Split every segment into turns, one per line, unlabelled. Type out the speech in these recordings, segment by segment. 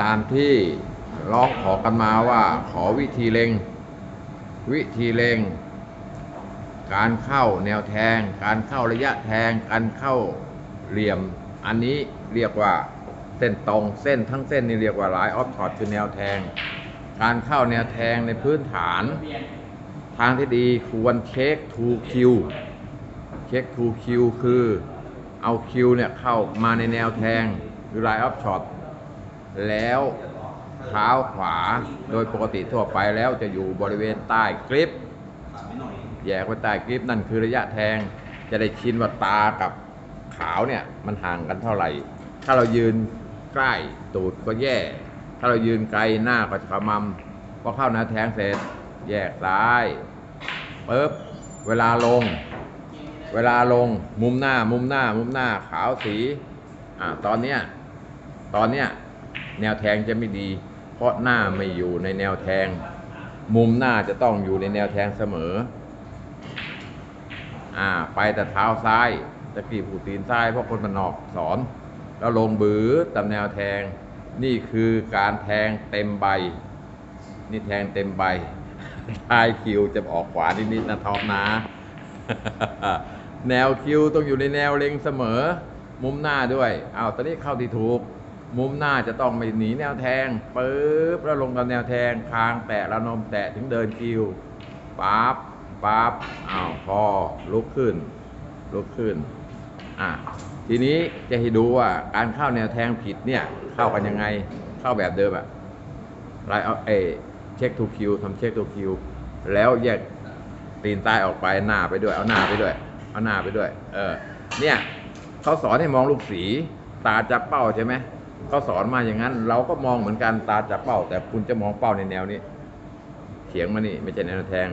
ตามที่ร้องขอกันมาว่าขอวิธีเล็งวิธีเล็งการเข้าแนวแทง การเข้าระยะแทง การเข้าเหลี่ยม อันนี้เรียกว่าเส้นตรงเส้นทั้งเส้นนี่เรียกว่า line of shot คือแนวแทง การเข้าแนวแทงในพื้นฐาน ทางที่ดีควรเช็ค to Q เช็ค to Q คือเอาคิวเนี่ยเข้ามาในแนวแทงคือ line of shot แล้วเท้าขวาโดยปกติทั่วไปแล้วจะอยู่บริเวณใต้กริปแยกไว้ใต้กริปนั่นคือระยะแทง จะได้ชินว่าตากับขาวเนี่ยมันห่างกันเท่าไหร่ ถ้าเรายืนใกล้ตูดก็แย่ ถ้าเรายืนไกลหน้าก็ขมำพอเข้าแนวแทงเสร็จ แยกซ้ายปึ๊บเวลาลง เวลาลงมุมหน้ามุมหน้า มุมหน้าขาวสีอ่าตอนเนี้ยตอนเนี้ย แนวแทงจะไม่ดี เพราะหน้าไม่อยู่ในแนวแทง มุมหน้าจะต้องอยู่ในแนวแทงเสมอ อ่า ไปแต่เท้าซ้ายตะกี้ผูตีนซ้ายเพราะคนมันนอกสอน แล้วลงบือตามแนวแทง นี่คือการแทงเต็มใบ นี่แทงเต็มใบท้ายคิวจะออกขวานิดๆนะท็อปนะแนวคิวต้องอยู่ในแนวเล็งเสมอ มุมหน้าด้วย เอาตอนนี้เข้าที่ถูก มุมหน้าจะต้องไม่หนีแนวแทงปึ๊บแล้วลงตามแนวแทงคางแตะแล้วนมแตะถึงเดินคิวปั๊บปั๊บอ้าวพอลุกขึ้น ลุกขึ้นอะทีนี้จะให้ดูว่าการเข้าแนวแทงผิดเนี่ยเข้ากันยังไงเข้าแบบเดิมอะไลเอาเอเช็คทูคิวทำเช็คทูคิวแล้วแยกตีนใต้ออกไปหน้าไปด้วยเอาหน้าไปด้วยเอาหน้าไปด้วย เออเนี่ยเขาสอนให้มองลูกสีตาจับเป้าใช่ไหม เขาสอนมาอย่างนั้น เราก็มองเหมือนกันตาจับเป้า แต่คุณจะมองเป้าในแนวนี้เฉียงมานี่ไม่ใช่แนวแทง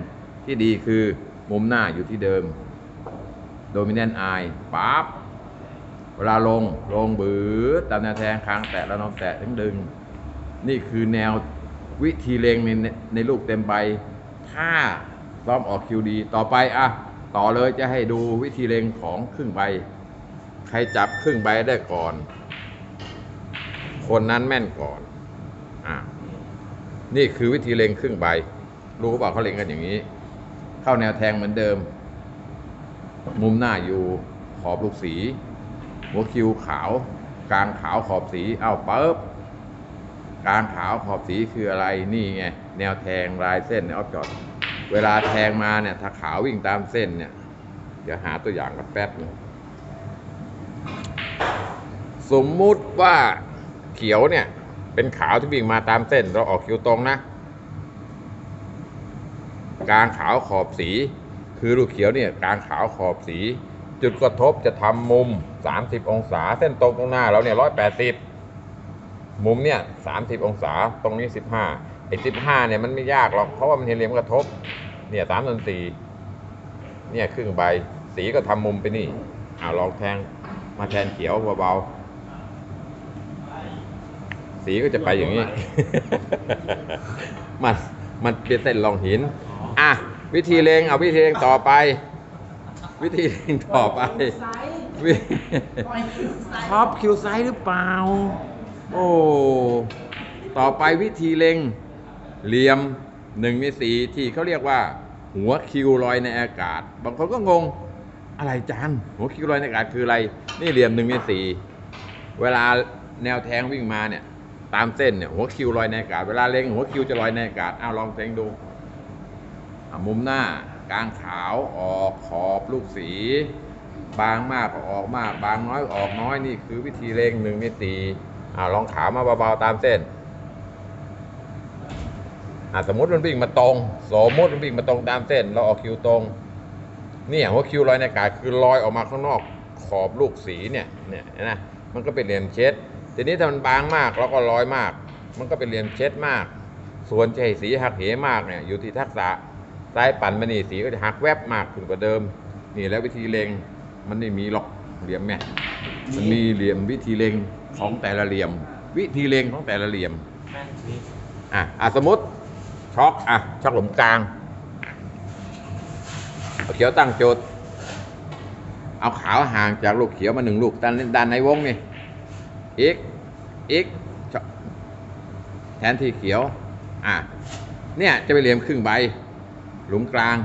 ที่ดีคือมุมหน้าอยู่ที่เดิมโดมิเนนไอปั๊บเวลาลงลงบือตามแนวแทงค้างแตะแล้วน้องแตะถึงดึง นี่คือแนววิธีเลงในในลูกเต็มใบ ถ้าซ้อมออกคิวดี ต่อไปอะต่อเลยจะให้ดูวิธีเลงของครึ่งใบ ใครจับครึ่งใบได้ก่อน คนนั้นแม่นก่อนอะนี่คือวิธีเลงครึ่งใบ รู้เปล่าเขาเลงกันอย่างนี้ เข้าแนวแทงเหมือนเดิม มุมหน้าอยู่ขอบลูกสี หัวคิวขาว กลางขาวขอบสีเอ้าปึ๊บกลางขาวขอบสีคืออะไรนี่ไงแนวแทงลายเส้นในออฟจอดเวลาแทงมาเนี่ย ถ้าขาววิ่งตามเส้นเนี่ย เดี๋ยวหาตัวอย่างกันแป๊บนึงสมมุติว่า เขียวเนี่ย เป็นขาวที่วิ่งมาตามเส้น เราออกคิวตรงนะ กลางขาวขอบสี คือลูกเขียวเนี่ยกลางขาวขอบสี จุดกระทบจะทำมุม 30 องศา เส้นตรงตรงหน้าเราเนี่ย180มุมเนี่ย30องศาตรงนี้15ไอ้15เนี่ยมันไม่ยากหรอกเพราะว่ามันเห็นเหลี่ยมกระทบ เนี่ย3ส่วน4เนี่ยครึ่งใบ สีก็ทำมุมไปนี่อ่าลองแทงมาแทนเขียวเบาๆ สีก็จะไปอย่างนี้ มันมันเป็นเส้นรองหิน อะ วิธีเลงเอาวิธีเลงต่อไป วิธีเลงต่อไปท็อปคิวไซด์หรือเปล่า โอ้ต่อไปวิธีเลงเหลี่ยมหนึ่งในสีที่เขาเรียกว่า หัวคิวลอยในอากาศ บางคนก็งงอะไรจานหัวคิวลอยในอากาศคืออะไร นี่เหลี่ยมหนึ่งในสีเวลาแนวแทงวิ่งมาเนี่ย ตามเส้นเนี่ยหัวคิวลอยในอากาศเวลาเล็งหัวคิวจะลอยในอากาศเอาลองแทงดูอะมุมหน้ากลางขาวออกขอบลูกสี บางมากก็ออกมาก บางน้อยก็ออกน้อยนี่คือวิธีเล็งหนึ่งในสีอ่าลองขาวมาเบาๆตามเส้นอ่าสมมติมันวิ่งมาตรง สมมติมันวิ่งมาตรงตามเส้น เราออกคิวตรงเนี่ยหัวคิวลอยในอากาศคือลอยออกมาข้างนอกขอบลูกสีเนี่ยเนี่ยนะมันก็เป็นเหลี่ยมเช็ด ทีนี้ถ้ามันบางมากแล้วก็ลอยมาก มันก็เป็นเหลี่ยมเช็ดมาก ส่วนจะให้สีหักเหมากเนี่ยอยู่ที่ทักษะซ้ายปั่นมานี่สีก็จะหักแวบมากขึ้นกว่าเดิม นี่แล้ววิธีเลงมันไม่มีหรอกเหลี่ยมเนี่มันมีเหลี่ยมวิธีเลงของแต่ละเหลี่ยม วิธีเลงของแต่ละเหลี่ยมอะอะสมมติช็อกอะช็อกหลุมกลางเอาเขียวตั้งโจทย์เอาขาวห่างจากลูกเขียวมาหนึ่งลูกด้านด้านในวงนี่ อีกอีกช็อกแทนที่เขียว อะ เนี่ยจะไปเหลี่ยมครึ่งใบ หลุมกลาง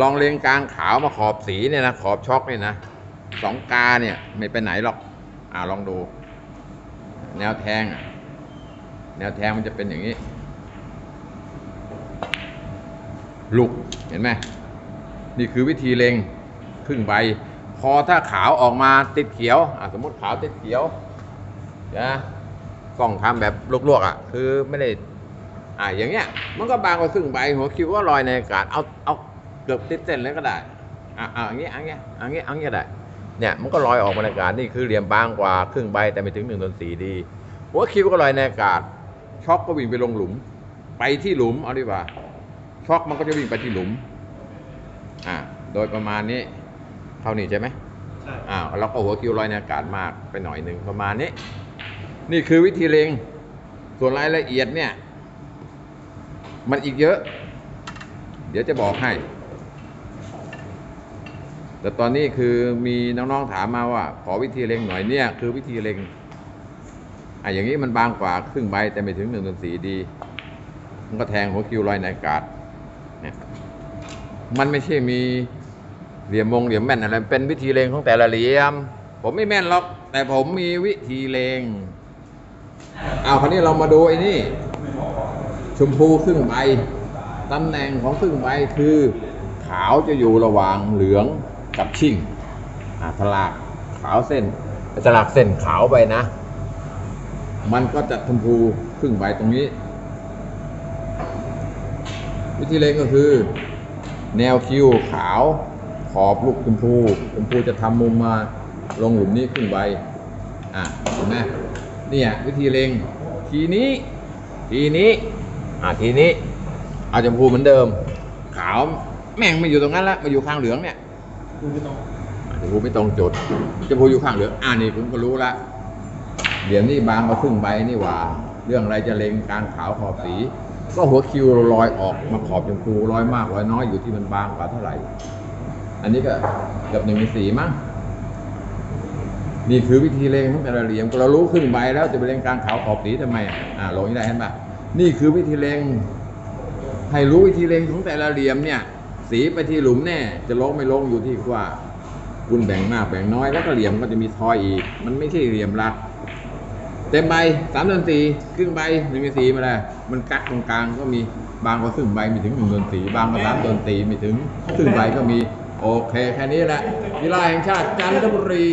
ลองเลงกลางขาวมาขอบสีเนี่ยนะขอบช็อกเนี่ยนะสองกาเนี่ยไม่ไปไหนหรอก อ่าลองดู แนวแทง แนวแทงมันจะเป็นอย่างนี้ ลุกเห็นไหมนี่คือวิธีเลงครึ่งใบ พอถ้าขาวออกมาติดเขียวอะสมมติขาวติดเขียว นะกล้องทำแบบลวกๆอะ คือไม่ได้ อ่าอย่างเงี้ย มันก็บางกว่าครึ่งใบหัวคิ้วก็ลอยในอากาศเอาเอาเกือบติดเส้นเลยก็ได้อ่าอ่าอย่างเงี้ยอย่างเงี้ยอย่างเงี้ยอย่างเงี้ยก็ได้เนี่ยมันก็ลอยออกมาในอากาศนี่คือเหลี่ยมบางกว่าครึ่งใบแต่ไม่ถึงหนึ่งส่วนสี่ดี หัวคิ้วก็ลอยในอากาศช็อกก็วิ่งไปลงหลุม ไปที่หลุมเอาดีกว่าช็อกมันก็จะวิ่งไปที่หลุมอ่าโดยประมาณนี้เท่านี้ใช่ไหม
ใช่
อ้าวแล้วก็หัวคิวลอยในอากาศมากไปหน่อยหนึ่งประมาณนี้ นี่คือวิธีเลงส่วนรายละเอียดเนี่ย มันอีกเยอะ เดี๋ยวจะบอกให้ แต่ตอนนี้คือมีน้องๆถามมาว่า ขอวิธีเลงหน่อยเนี่ยคือวิธีเลงอะอย่างนี้มันบางกว่าครึ่งใบแต่ไม่ถึงหนึ่งส่วนสี่ดี มันก็แทงหัวคิวลอยในอากาศเนี่ยมันไม่ใช่มีเหลี่ยมมงเหลี่ยมแม่นอะไรเป็นวิธีเลงของแต่ละเหลี่ยม ผมไม่แม่นหรอก แต่ผมมีวิธีเลง เอาคราวนี้เรามาดูไอ้นี่ ชมพูครึ่งใบตำแหน่งของครึ่งใบคือ ขาวจะอยู่ระหว่างเหลืองกับชิ่งอ่าสลากขาวเส้นสลากเส้นขาวไปนะ มันก็จะชมพูครึ่งใบตรงนี้ วิธีเล็งก็คือ แนวคิวขาวขอบลูกชมพูชมพูจะทำมุมมาลงหลุมนี้ครึ่งใบอะเห็นไหม เนี่ยวิธีเล็งทีนี้ ทีนี้อะทีนี้เอาชมพูเหมือนเดิม ขาวแม่งไม่อยู่ตรงนั้นละมาอยู่ข้างเหลืองเนี่ย
คุณไม่ต้อง
อะชมพูไม่ตรงจุดชมพูอยู่ข้างเหลืองอ่านี่ผมก็รู้ละเดี๋ยวนี้บางมาครึ่งใบนี่หว่า เรื่องอะไรจะเล็งการขาวขอบสี ก็หัวคิวลอยออกมาขอบชมพูลอยมากลอยน้อยอยู่ที่มันบางกว่าเท่าไหร่ อันนี้ก็เกือบหนึ่งในสี่มั้ง นี่คือวิธีเล็งของแต่ละเหลี่ยมเรารู้ครึ่งใบแล้วจะไปเล็งกลารขาวขอบสีทำไมอะอ่าลงนี้ได้เห็นปะนี่คือวิธีเล็งให้รู้วิธีเล็งของแต่ละเหลี่ยมเนี่ย สีไปที่หลุมแน่ จะลงไม่ลงอยู่ที่ว่าคุณแบ่งมากแบ่งน้อยแล้วก็เหลี่ยมก็จะมีทอยอีก มันไม่ใช่เหลี่ยมหลักเต็มใบสามเดือนสี่ครึ่งใบหนึ่งในสี่มาแล้วมันกักตรงกลางก็มีบางก็ครึ่งใบมีถึงหนึ่งเดือนสี่บางก็สามเดือนสี่มีถึงครึ่งใบก็มี โอเค แค่นี้แหละกีฬาแห่งชาติจันทบุรี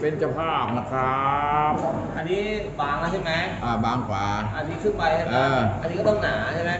เป็นเจ้าภาพนะครับ
อันนี้บางแล้วใช่ไหม
อ่าบางกว่า
อันนี้ครึ่งใบใช่ไหม
เออ
อันนี้ก็ต้องหนาใช่ไหม